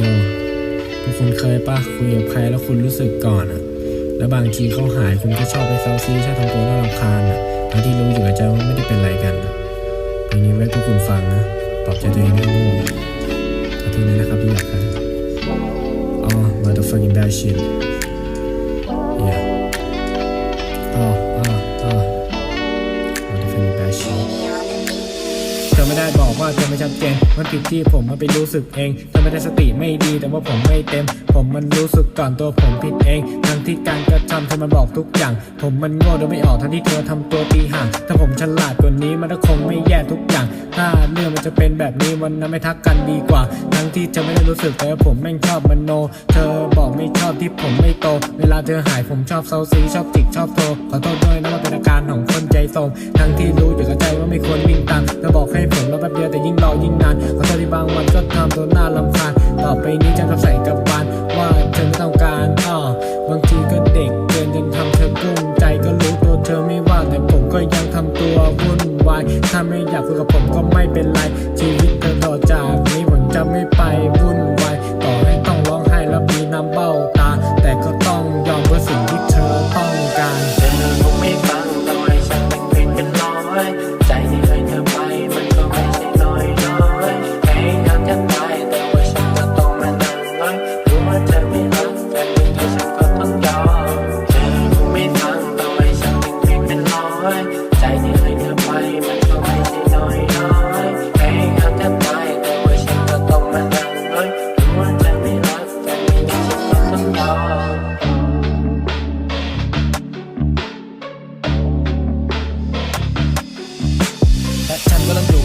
โยพวกคุณเคยปะคุยกับใครแล้วคุณรู้สึกก่อนอะแล้วบางทีเขาหายคุณก็ชอบไปเซาซีชอบทำตัวน่ารำคาญอะทั้งที่รู้อยู่กับใจว่าไม่ได้เป็นอะไรกันอะเพลงนี้ไว้พวกคุณฟังนะปลอบใจตัวเองด้วยโง่ขอโทษนะครับที่อยากให้อ๋อ motherfucking bad shit ธอไม่ได้บอกว่าเธอไม่ชัดเจนมันผิดที่ผมมันไปรู้สึกเองเธอไม่ได้สติไม่ดี แต่ว่าผมไม่เต็ม ผมมันรู้สึกก่อนตัวผมผิดเอง ทั้งที่การกระทำเธอมันบอกทุกอย่าง ผมมันโง่โดยไม่ออกทั้งที่เธอทำตัวตีห่างถ้าผมฉลาดกว่านี้มันก็คงไม่แย่ทุก มันจะเป็นแบบนี้วันนั้นไม่ทักกันดีกว่า ทั้งที่เธอไม่ได้รู้สึกแต่ผมแม่งชอบมโน เธอบอกไม่ชอบที่ผมไม่โต เวลาเธอหายผมชอบเซาซีชอบจิกชอบโทรขอโทษด้วยนะว่าเป็นอาการของคนใจโทมทั้งที่รู้อยู่กับใจว่าไม่ควรวิ่งตามเธอบอกให้ผมรอแป๊บเดียวแต่ยิ่งรอยิ่งนานขอโทษที่บางวันก็ทำตัวน่ารำคาญต่อไปนี้จะรับใส่กับบานว่าเธอไม่ต้องการอ้อบางทีก็เด็กเกินจนทำเธอกุ้มใจก็รู้ตัวเธอไม่ว่าแต่ผมก็ยังทำตัววุ่นวายถ้าไม่อยากคุยกับผม ไม่เป็นไร ชีวิตเธอต่อจากนี้ผมจะไม่ไปวุ่น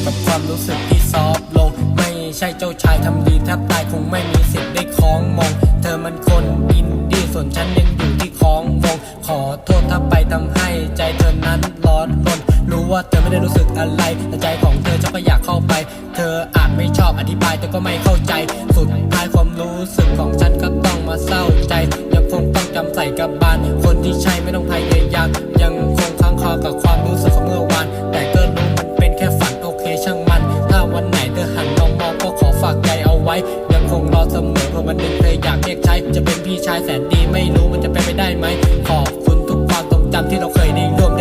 กับความรู้สึกที่ซอฟลง ไม่ใช่เจ้าชายทำดีแทบตายคงไม่มีสิทธิ์ได้คล้องมอง เธอมันคนอินดี้ส่วนฉันยังอยู่ที่คล้องวง ขอโทษถ้าไปทำให้ใจเธอนั้นร้อนรนรู้ว่าเธอไม่ได้รู้สึกอะไรแต่ใจของเธอฉันก็อยากเข้าไป เธออาจไม่ชอบอธิบายแต่ก็ไม่เข้าใจ สุดท้ายความรู้สึกของฉันก็ต้องมาเศร้าใจ ยังคงต้องจำใส่กับบาน คนที่ใช่ไม่ต้องพยายามยังคงค้างคากับความรู้สึกของ ยังคงรอเสมอเพราะวันหนึ่งเธออยากเรียกใช้จะเป็นพี่ชายแสนดีไม่รู้มันจะเป็นไปได้ไหมขอบคุณทุกความทรงจำที่เราเคยได้ร่วม